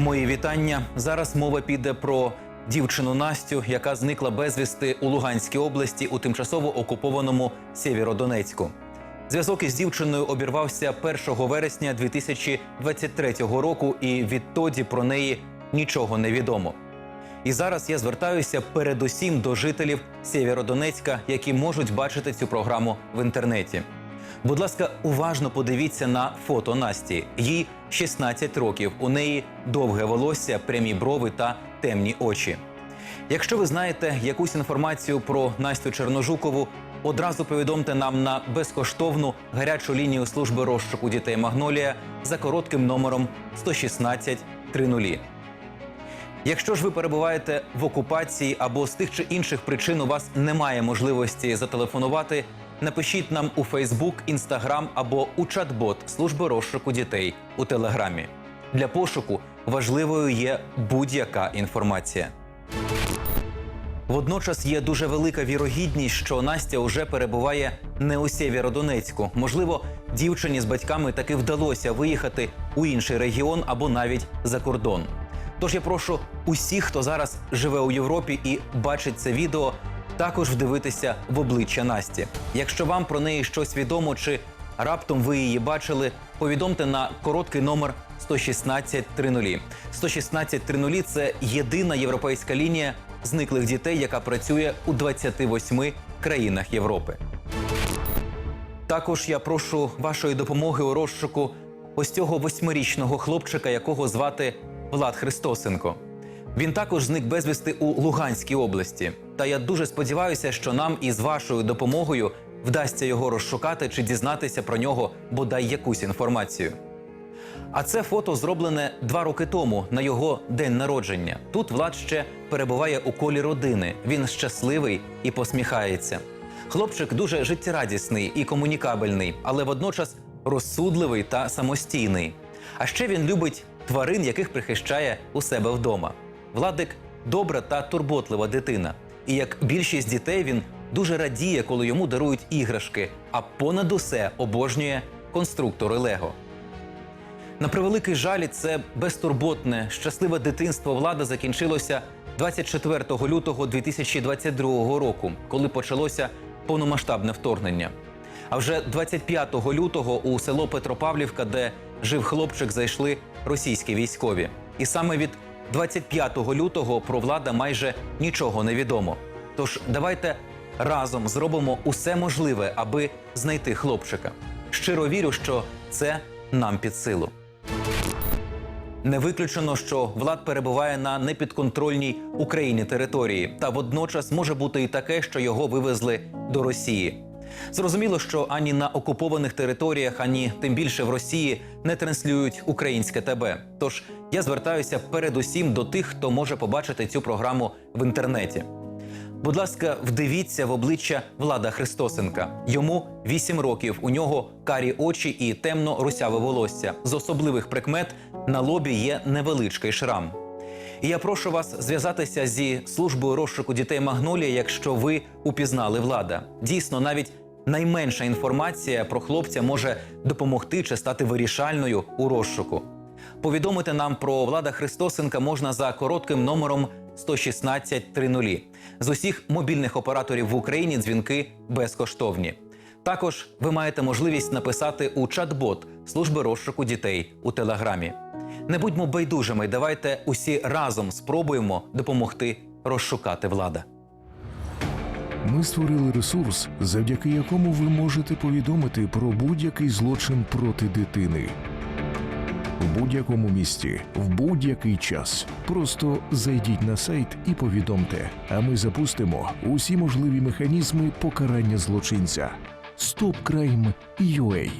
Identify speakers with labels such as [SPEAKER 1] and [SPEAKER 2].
[SPEAKER 1] Мої вітання. Зараз мова піде про дівчину Настю, яка зникла безвісти у Луганській області у тимчасово окупованому Сєвєродонецьку. Зв'язок із дівчиною обірвався 1 вересня 2023 року, і відтоді про неї нічого не відомо. І зараз я звертаюся передусім до жителів Сєвєродонецька, які можуть бачити цю програму в інтернеті. Будь ласка, уважно подивіться на фото Насті. Їй 16 років. У неї довге волосся, прямі брови та темні очі. Якщо ви знаєте якусь інформацію про Настю Черножукову, одразу повідомте нам на безкоштовну гарячу лінію служби розшуку дітей Магнолія за коротким номером 116 30. Якщо ж ви перебуваєте в окупації або з тих чи інших причин у вас немає можливості зателефонувати, напишіть нам у Фейсбук, Інстаграм або у чат-бот служби розшуку дітей у Телеграмі. Для пошуку важливою є будь-яка інформація. Водночас є дуже велика вірогідність, що Настя уже перебуває не у Сєвєродонецьку. Можливо, дівчині з батьками таки вдалося виїхати у інший регіон або навіть за кордон. Тож я прошу усіх, хто зараз живе у Європі і бачить це відео, також вдивитися в обличчя Насті. Якщо вам про неї щось відомо чи раптом ви її бачили, повідомте на короткий номер 116 30. 116 30 – це єдина європейська лінія зниклих дітей, яка працює у 28 країнах Європи. Також я прошу вашої допомоги у розшуку ось цього восьмирічного хлопчика, якого звати Влад Христосенко. Він також зник безвісти у Луганській області. Та я дуже сподіваюся, що нам із вашою допомогою вдасться його розшукати чи дізнатися про нього бодай якусь інформацію. А це фото зроблене два роки тому на його день народження. Тут Влад ще перебуває у колі родини. Він щасливий і посміхається. Хлопчик дуже життєрадісний і комунікабельний, але водночас розсудливий та самостійний. А ще він любить тварин, яких прихищає у себе вдома. Владик добра та турботлива дитина. І як більшість дітей, він дуже радіє, коли йому дарують іграшки, а понад усе обожнює конструктори Лего. На превеликий жаль, це безтурботне, щасливе дитинство влада закінчилося 24 лютого 2022 року, коли почалося повномасштабне вторгнення. А вже 25 лютого у село Петропавлівка, де жив хлопчик, зайшли російські військові. І саме від 25 лютого про влада майже нічого не відомо. Тож давайте разом зробимо усе можливе, аби знайти хлопчика. Щиро вірю, що це нам під силу. Не виключено, що влад перебуває на непідконтрольній Україні території, та водночас може бути і таке, що його вивезли до Росії. Зрозуміло, що ані на окупованих територіях, ані тим більше в Росії не транслюють українське ТБ. Тож я звертаюся передусім до тих, хто може побачити цю програму в інтернеті. Будь ласка, вдивіться в обличчя Влада Христосенка. Йому 8 років. У нього карі очі і темно русяве волосся. З особливих прикмет на лобі є невеличкий шрам. І я прошу вас зв'язатися зі службою розшуку дітей Магнолія, якщо ви упізнали влада. Дійсно, навіть найменша інформація про хлопця може допомогти чи стати вирішальною у розшуку. Повідомити нам про влада Христосенка можна за коротким номером 116 30. З усіх мобільних операторів в Україні дзвінки безкоштовні. Також ви маєте можливість написати у чат-бот служби розшуку дітей у телеграмі. Не будьмо байдужими, давайте усі разом спробуємо допомогти розшукати влада.
[SPEAKER 2] Ми створили ресурс, завдяки якому ви можете повідомити про будь-який злочин проти дитини. В будь-якому місті, в будь-який час. Просто зайдіть на сайт і повідомте, а ми запустимо усі можливі механізми покарання злочинця. StopCrime.ua